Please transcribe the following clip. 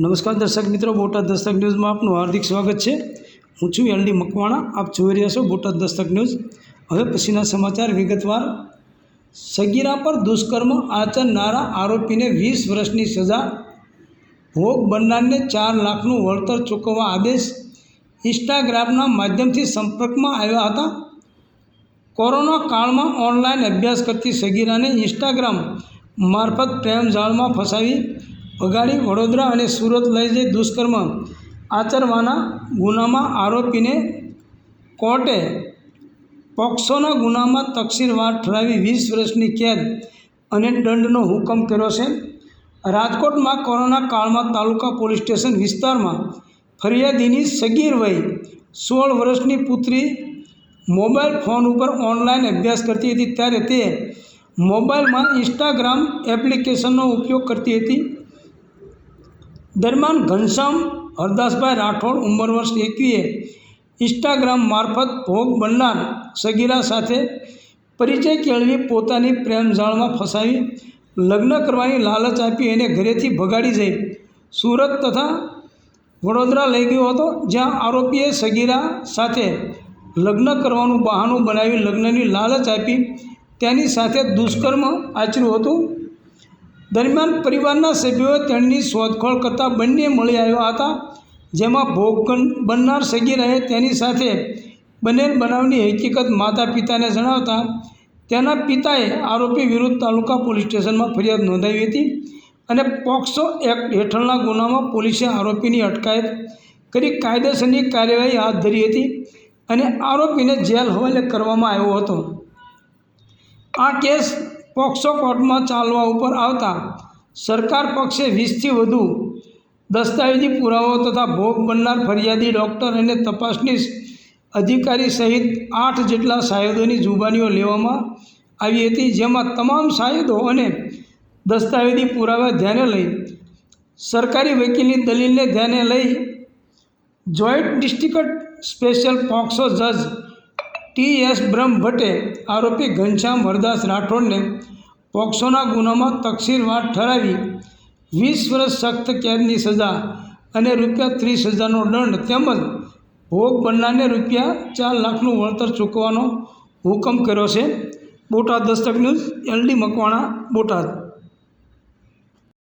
નમસ્કાર દર્શક મિત્રો, બોટાદ દસ્તક ન્યૂઝમાં આપનું હાર્દિક સ્વાગત છે. હું છું એલડી મકવાણા, આપ જોઈ રહ્યા છો બોટાદ દસ્તક ન્યૂઝ. હવે પછીના સમાચાર વિગતવાર. સગીરા પર દુષ્કર્મ આચરનારા આરોપીને વીસ વર્ષની સજા. ભોગ બનનારને ચાર લાખનું વળતર ચૂકવવા આદેશ. ઇન્સ્ટાગ્રામના માધ્યમથી સંપર્કમાં આવ્યા હતા. કોરોના કાળમાં ઓનલાઈન અભ્યાસ કરતી સગીરાને ઇન્સ્ટાગ્રામ મારફત પ્રેમ જાળમાં ફસાવી. ભગાડી વડોદરા અને સુરત લઈ જઈ દુષ્કર્મ આચરવાના ગુનામાં આરોપીને કોર્ટે પોક્સોના ગુનામાં તકસીરવાર ઠરાવી વીસ વર્ષની કેદ અને દંડનો હુકમ કર્યો છે. રાજકોટમાં કોરોના કાળમાં તાલુકા પોલીસ સ્ટેશન વિસ્તારમાં ફરિયાદીની સગીર વય સોળ વર્ષની પુત્રી મોબાઈલ ફોન ઉપર ઓનલાઈન અભ્યાસ કરતી હતી, ત્યારે તે મોબાઈલમાં ઇન્સ્ટાગ્રામ એપ્લિકેશનનો ઉપયોગ કરતી હતી. દરમિયાન ઘનશ્યામ હરદાસભાઈ રાઠોડ ઉંમર વર્ષ એકવીએ ઇન્સ્ટાગ્રામ મારફત ભોગ બનનાર સગીરા સાથે પરિચય કેળવી પોતાની પ્રેમજાળમાં ફસાવી, લગ્ન કરવાની લાલચ આપી એને ઘરેથી ભગાડી જઈ. સુરત તથા વડોદરા લઈ ગયો હતો, જ્યાં આરોપીએ સગીરા સાથે લગ્ન કરવાનું બહાનું બનાવી લગ્નની લાલચ આપી, તેની સાથે દુષ્કર્મ આચર્યું હતું. દરમિયાન પરિવારના સભ્યોએ તેણીની શોધખોળ કરતાં બંને મળી આવ્યા હતા, જેમાં ભોગ બનનાર સગીરાએ તેની સાથે બનેલ બનાવની હકીકત માતા પિતાને જણાવતા, તેના પિતાએ આરોપી વિરુદ્ધ તાલુકા પોલીસ સ્ટેશનમાં ફરિયાદ નોંધાવી હતી અને પોક્સો એક્ટ હેઠળના ગુનામાં પોલીસે આરોપીની અટકાયત કરી કાયદેસરની કાર્યવાહી હાથ ધરી હતી અને આરોપીને જેલ હવાલે કરવામાં આવ્યો હતો. આ કેસ પોક્સો કોર્ટમાં ચાલવા ઉપર આવતા સરકાર પક્ષે વીસથી વધુ દસ્તાવેજી પુરાવો તથા ભોગ બનનાર ફરિયાદી ડૉક્ટર અને તપાસનીશ અધિકારી સહિત આઠ જેટલા સાયદોની જુબાનીઓ લેવામાં આવી હતી, જેમાં તમામ સાયદો અને દસ્તાવેજી પુરાવા ધ્યાને લઈ સરકારી વકીલની દલીલને ધ્યાને લઈ જોઈન્ટ ડિસ્ટ્રિક્ટ સ્પેશિયલ પોક્સો જજ ટી એસ બ્રહ્મભટ્ટે આરોપી ઘનશ્યામ વરદાસ રાઠોડને પોક્સોના ગુનામાં તકસીરવાર ઠરાવી વીસ વર્ષ સખ્ત કેદની સજા અને રૂપિયા ત્રીસ હજારનો દંડ તેમજ ભોગ બનનારને રૂપિયા ચાર લાખનું વળતર ચૂકવવાનો હુકમ કર્યો છે. Botad Dastak news LD Makwana, Botad.